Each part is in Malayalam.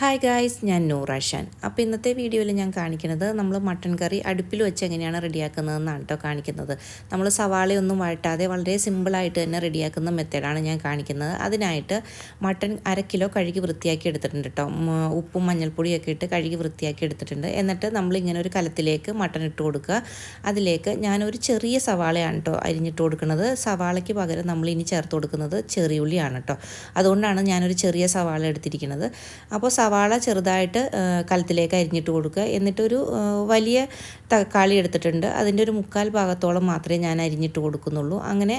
ഹായ് ഗായ്സ് ഞാൻ നൂറാഷാൻ അപ്പോൾ ഇന്നത്തെ വീഡിയോയിൽ ഞാൻ കാണിക്കുന്നത് നമ്മൾ മട്ടൺ കറി അടുപ്പിൽ വെച്ച് എങ്ങനെയാണ് റെഡിയാക്കുന്നതെന്നാണ് കേട്ടോ കാണിക്കുന്നത്. നമ്മൾ സവാളയൊന്നും വഴട്ടാതെ വളരെ സിമ്പിളായിട്ട് തന്നെ റെഡിയാക്കുന്ന മെത്തേഡാണ് ഞാൻ കാണിക്കുന്നത്. അതിനായിട്ട് മട്ടൺ അര കിലോ കഴുകി വൃത്തിയാക്കി എടുത്തിട്ടുണ്ട് കേട്ടോ ഉപ്പും മഞ്ഞൾപ്പൊടിയൊക്കെ ഇട്ട് കഴുകി വൃത്തിയാക്കി എടുത്തിട്ടുണ്ട്. എന്നിട്ട് നമ്മൾ ഇങ്ങനെ ഒരു കലത്തിലേക്ക് മട്ടൺ ഇട്ട് കൊടുക്കുക. അതിലേക്ക് ഞാനൊരു ചെറിയ സവാളയാണ് കേട്ടോ അരിഞ്ഞിട്ട് കൊടുക്കുന്നത്. സവാളയ്ക്ക് പകരം നമ്മൾ ഇനി ചേർത്ത് കൊടുക്കുന്നത് ചെറിയുള്ളിയാണ് കേട്ടോ അതുകൊണ്ടാണ് ഞാനൊരു ചെറിയ സവാള എടുത്തിരിക്കുന്നത്. അപ്പോൾ സവാള ചെറുതായിട്ട് കലത്തിലേക്ക് അരിഞ്ഞിട്ട് കൊടുക്കുക. എന്നിട്ടൊരു വലിയ തക്കാളി എടുത്തിട്ടുണ്ട്. അതിന്റെ ഒരു മുക്കാൽ ഭാഗത്തോളം മാത്രമേ ഞാൻ അരിഞ്ഞിട്ട് കൊടുക്കുന്നുള്ളൂ. അങ്ങനെ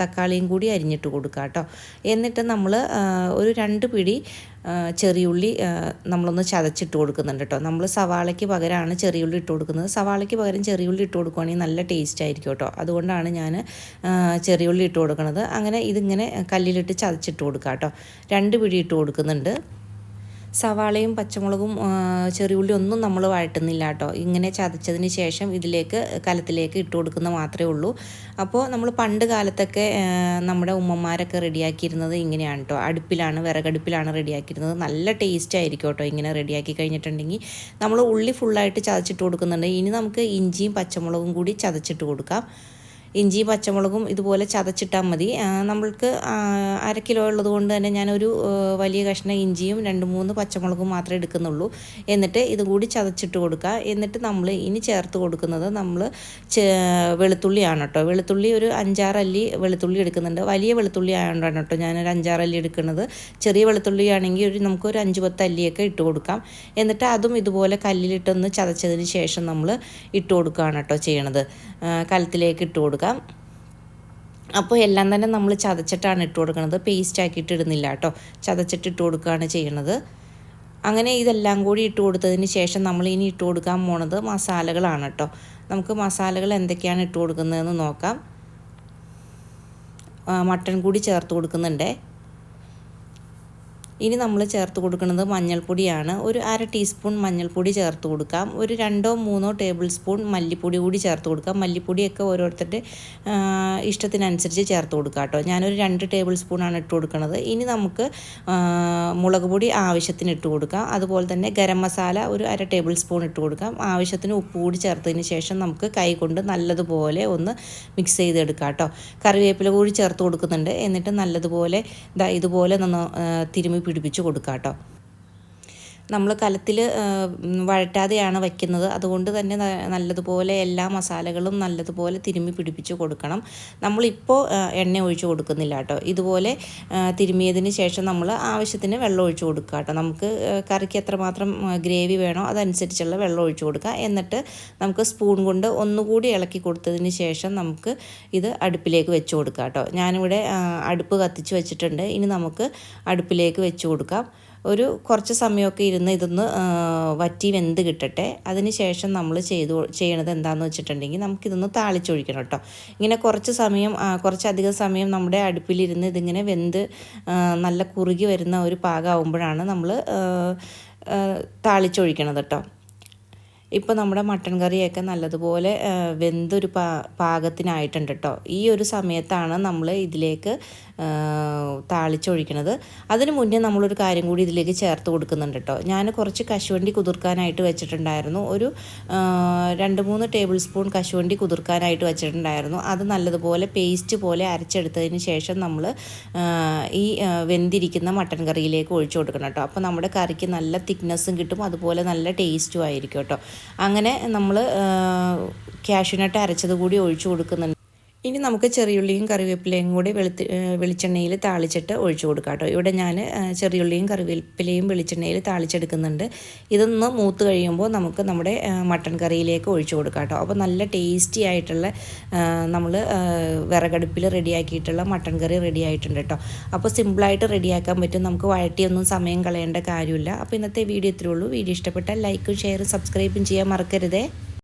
തക്കാളിയും കൂടി അരിഞ്ഞിട്ട് കൊടുക്കുക കേട്ടോ. എന്നിട്ട് നമ്മൾ ഒരു രണ്ട് പിടി ചെറിയുള്ളി നമ്മളൊന്ന് ചതച്ചിട്ട് കൊടുക്കുന്നുണ്ട് കേട്ടോ. നമ്മൾ സവാളയ്ക്ക് പകരമാണ് ചെറിയുള്ളി ഇട്ട് കൊടുക്കുന്നത്. സവാളയ്ക്ക് പകരം ചെറിയുള്ളി ഇട്ട് കൊടുക്കുകയാണെങ്കിൽ നല്ല ടേസ്റ്റ് ആയിരിക്കും കേട്ടോ. അതുകൊണ്ടാണ് ഞാൻ ചെറിയുള്ളി ഇട്ട് കൊടുക്കുന്നത് അങ്ങനെ ഇതിങ്ങനെ കല്ലിലിട്ട് ചതച്ചിട്ട് കൊടുക്കുക കേട്ടോ. രണ്ട് പിടി ഇട്ട് കൊടുക്കുന്നുണ്ട്. സവാളയും പച്ചമുളകും ചെറിയുള്ളി ഒന്നും നമ്മൾ വഴറ്റുന്നില്ല കേട്ടോ. ഇങ്ങനെ ചതച്ചതിന് ശേഷം ഇതിലേക്ക് കലത്തിലേക്ക് ഇട്ട് കൊടുക്കുന്ന മാത്രമേ ഉള്ളൂ. അപ്പോൾ നമ്മൾ പണ്ട് കാലത്തൊക്കെ നമ്മുടെ ഉമ്മമാരൊക്കെ റെഡിയാക്കിയിരുന്നത് ഇങ്ങനെയാണ് കേട്ടോ. അടുപ്പിലാണ് വിറകടുപ്പിലാണ് റെഡിയാക്കിയിരുന്നത്. നല്ല ടേസ്റ്റ് ആയിരിക്കും കേട്ടോ ഇങ്ങനെ റെഡിയാക്കി കഴിഞ്ഞിട്ടുണ്ടെങ്കിൽ. നമ്മൾ ഉള്ളി ഫുള്ളായിട്ട് ചതച്ചിട്ട് കൊടുക്കുന്നുണ്ട്. ഇനി നമുക്ക് ഇഞ്ചിയും പച്ചമുളകും കൂടി ചതച്ചിട്ട് കൊടുക്കാം. ഇഞ്ചിയും പച്ചമുളകും ഇതുപോലെ ചതച്ചിട്ടാൽ മതി. നമ്മൾക്ക് അര കിലോ ഉള്ളത് കൊണ്ട് തന്നെ ഞാനൊരു വലിയ കഷ്ണം ഇഞ്ചിയും രണ്ട് മൂന്ന് പച്ചമുളകും മാത്രമേ എടുക്കുന്നുള്ളൂ. എന്നിട്ട് ഇതും കൂടി ചതച്ചിട്ട് കൊടുക്കുക. എന്നിട്ട് നമ്മൾ ഇനി ചേർത്ത് കൊടുക്കുന്നത് നമ്മൾ വെളുത്തുള്ളിയാണ് കേട്ടോ. വെളുത്തുള്ളി ഒരു അഞ്ചാറല്ലി വെളുത്തുള്ളി എടുക്കുന്നുണ്ട്. വലിയ വെളുത്തുള്ളി ആയതുകൊണ്ടാണ് കേട്ടോ ഞാനൊരു അഞ്ചാറല്ലി എടുക്കുന്നത്. ചെറിയ വെളുത്തുള്ളി ആണെങ്കിൽ ഒരു നമുക്കൊരു അഞ്ച് പത്ത് അല്ലിയൊക്കെ ഇട്ട് കൊടുക്കാം. എന്നിട്ട് അതും ഇതുപോലെ കല്ലിലിട്ടൊന്ന് ചതച്ചതിന് ശേഷം നമ്മൾ ഇട്ട് കൊടുക്കുകയാണ് കേട്ടോ ചെയ്യണത്. കലത്തിലേക്ക് ഇട്ട് കൊടുക്കാം അപ്പോൾ എല്ലാം തന്നെ നമ്മൾ ചതച്ചിട്ടാണ് ഇട്ട് കൊടുക്കുന്നത്. പേസ്റ്റ് ആക്കിയിട്ട് ഇടുന്നില്ല കേട്ടോ. ചതച്ചിട്ട് ഇട്ട് കൊടുക്കുകയാണ് ചെയ്യുന്നത് അങ്ങനെ ഇതെല്ലാം കൂടി ഇട്ട് കൊടുത്തതിന് ശേഷം നമ്മൾ ഇനി ഇട്ട് കൊടുക്കാൻ പോണത് മസാലകളാണ് കേട്ടോ. നമുക്ക് മസാലകൾ എന്തൊക്കെയാണ് ഇട്ട് കൊടുക്കുന്നതെന്ന് നോക്കാം. മട്ടൺ കൂടി ചേർത്ത് കൊടുക്കുന്നുണ്ടേ. ഇനി നമ്മൾ ചേർത്ത് കൊടുക്കുന്നത് മഞ്ഞൾപ്പൊടിയാണ്. ഒരു അര ടീസ്പൂൺ മഞ്ഞൾപ്പൊടി ചേർത്ത് കൊടുക്കാം. ഒരു രണ്ടോ മൂന്നോ ടേബിൾ സ്പൂൺ മല്ലിപ്പൊടി കൂടി ചേർത്ത് കൊടുക്കാം. മല്ലിപ്പൊടിയൊക്കെ ഓരോരുത്തരുടെ ഇഷ്ടത്തിനനുസരിച്ച് ചേർത്ത് കൊടുക്കാം കേട്ടോ. ഞാനൊരു രണ്ട് ടേബിൾ സ്പൂണാണ് ഇട്ട് കൊടുക്കുന്നത്. ഇനി നമുക്ക് മുളക് പൊടി ആവശ്യത്തിന് ഇട്ട് കൊടുക്കാം. അതുപോലെ തന്നെ ഗരം മസാല ഒരു അര ടേബിൾ സ്പൂൺ ഇട്ട് കൊടുക്കാം. ആവശ്യത്തിന് ഉപ്പ് കൂടി ചേർത്തതിന് ശേഷം നമുക്ക് കൈ കൊണ്ട് നല്ലതുപോലെ ഒന്ന് മിക്സ് ചെയ്തെടുക്കാം കേട്ടോ. കറിവേപ്പില കൂടി ചേർത്ത് കൊടുക്കുന്നുണ്ട്. എന്നിട്ട് നല്ലതുപോലെ ഇതാ ഇതുപോലെ ഒന്ന് ആ, തിരുമ്മി പിടിപ്പിച്ച് കൊടുക്കാം കേട്ടോ നമ്മൾ കലത്തിൽ വഴറ്റാതെയാണ് വയ്ക്കുന്നത്. അതുകൊണ്ട് തന്നെ നല്ലതുപോലെ എല്ലാ മസാലകളും നല്ലതുപോലെ തിരുമ്മി പിടിപ്പിച്ച് കൊടുക്കണം. നമ്മളിപ്പോൾ എണ്ണ ഒഴിച്ച് കൊടുക്കുന്നില്ല കേട്ടോ. ഇതുപോലെ തിരുമ്മിയതിന് ശേഷം നമ്മൾ ആവശ്യത്തിന് വെള്ളം ഒഴിച്ച് കൊടുക്കുക കേട്ടോ. നമുക്ക് കറിക്ക് എത്രമാത്രം ഗ്രേവി വേണോ അതനുസരിച്ചുള്ള വെള്ളം ഒഴിച്ച് കൊടുക്കുക. എന്നിട്ട് നമുക്ക് സ്പൂൺ കൊണ്ട് ഒന്നുകൂടി ഇളക്കി കൊടുത്തതിന് ശേഷം നമുക്ക് ഇത് അടുപ്പിലേക്ക് വെച്ച് കൊടുക്കാം കേട്ടോ. ഞാനിവിടെ അടുപ്പ് കത്തിച്ച് വെച്ചിട്ടുണ്ട്. ഇനി നമുക്ക് അടുപ്പിലേക്ക് വെച്ച് കൊടുക്കാം. ഒരു കുറച്ച് സമയമൊക്കെ ഇരുന്ന് ഇതൊന്ന് വറ്റി വെന്ത് കിട്ടട്ടെ. അതിന് ശേഷം നമ്മൾ ചെയ്തു ചെയ്യണത് എന്താണെന്ന് വെച്ചിട്ടുണ്ടെങ്കിൽ നമുക്കിതൊന്ന് താളിച്ചൊഴിക്കണം കേട്ടോ. ഇങ്ങനെ കുറച്ച് സമയം കുറച്ചധികം സമയം നമ്മുടെ അടുപ്പിലിരുന്ന് ഇതിങ്ങനെ വെന്ത് നല്ല കുറുകി വരുന്ന ഒരു പാകമാകുമ്പോഴാണ് നമ്മൾ താളിച്ചൊഴിക്കണത് കേട്ടോ. ഇപ്പോൾ നമ്മുടെ മട്ടൻ കറിയൊക്കെ നല്ലതുപോലെ വെന്തൊരു പാ പാകത്തിനായിട്ടുണ്ട് കേട്ടോ ഈ ഒരു സമയത്താണ് നമ്മൾ ഇതിലേക്ക് താളിച്ചൊഴിക്കണത്. അതിന് മുന്നേ നമ്മളൊരു കാര്യം കൂടി ഇതിലേക്ക് ചേർത്ത് കൊടുക്കുന്നുണ്ട് കേട്ടോ ഞാൻ കുറച്ച് കശുവണ്ടി കുതിർക്കാനായിട്ട് വെച്ചിട്ടുണ്ടായിരുന്നു. ഒരു രണ്ട് മൂന്ന് ടേബിൾ സ്പൂൺ കശുവണ്ടി കുതിർക്കാനായിട്ട് വെച്ചിട്ടുണ്ടായിരുന്നു. അത് നല്ലതുപോലെ പേസ്റ്റ് പോലെ അരച്ചെടുത്തതിന് ശേഷം നമ്മൾ ഈ വെന്തിരിക്കുന്ന മട്ടൻ കറിയിലേക്ക് ഒഴിച്ചു കൊടുക്കണം കേട്ടോ അപ്പോൾ നമ്മുടെ കറിക്ക് നല്ല തിക്നെസ്സും കിട്ടും. അതുപോലെ നല്ല ടേസ്റ്റും ആയിരിക്കും കേട്ടോ അങ്ങനെ നമ്മൾ കാഷ്യൂനട്ട് അരച്ചത് കൂടി ഒഴിച്ചു കൊടുക്കുന്നുണ്ട്. ഇനി നമുക്ക് ചെറിയുള്ളിയും കറിവേപ്പിലയും കൂടി വെളുത്തി വെളിച്ചെണ്ണയിൽ താളിച്ചിട്ട് ഒഴിച്ചു കൊടുക്കാം കേട്ടോ. ഇവിടെ ഞാൻ ചെറിയുള്ളിയും കറിവേപ്പിലയും വെളിച്ചെണ്ണയിൽ താളിച്ചെടുക്കുന്നുണ്ട്. ഇതൊന്ന് മൂത്ത് കഴിയുമ്പോൾ നമുക്ക് നമ്മുടെ മട്ടൺ കറിയിലേക്ക് ഒഴിച്ചു കൊടുക്കാം കേട്ടോ. അപ്പോൾ നല്ല ടേസ്റ്റി ആയിട്ടുള്ള നമ്മൾ വിറകടുപ്പിൽ റെഡിയാക്കിയിട്ടുള്ള മട്ടൺ കറി റെഡി ആയിട്ടുണ്ട് കേട്ടോ. അപ്പോൾ സിമ്പിളായിട്ട് റെഡിയാക്കാൻ പറ്റും. നമുക്ക് വഴട്ടിയൊന്നും സമയം കളയേണ്ട കാര്യമില്ല. അപ്പോൾ ഇന്നത്തെ വീഡിയോ ഇത്രയേ ഉള്ളൂ. വീഡിയോ ഇഷ്ടപ്പെട്ടാൽ ലൈക്കും ഷെയറും സബ്സ്ക്രൈബും ചെയ്യാൻ മറക്കരുതേ.